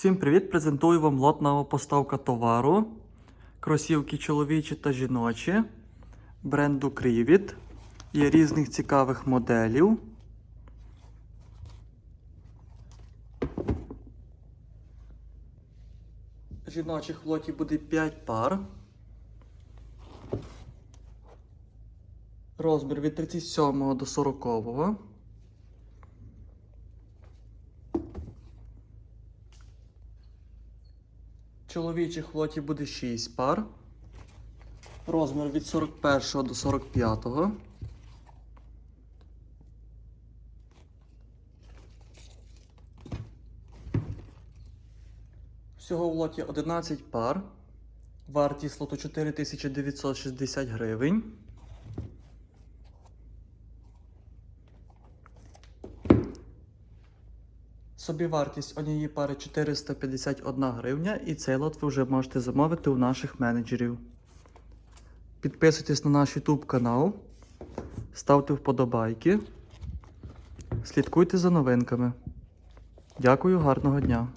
Всім привіт! Презентую вам лотна поставка товару. Кросівки чоловічі та жіночі. Бренду Крівіт. Є різних цікавих моделів. Жіночих в лоті буде 5 пар. Розмір від 37 до 40. Чоловічих лотів лоті буде 6 пар. Розмір від 41 до 45. Всього в лоті 11 пар. Вартість лоту 4960 гривень. Собівартість однієї пари 451 гривня, і цей лот ви вже можете замовити у наших менеджерів. Підписуйтесь на наш YouTube канал, ставте вподобайки, слідкуйте за новинками. Дякую, гарного дня!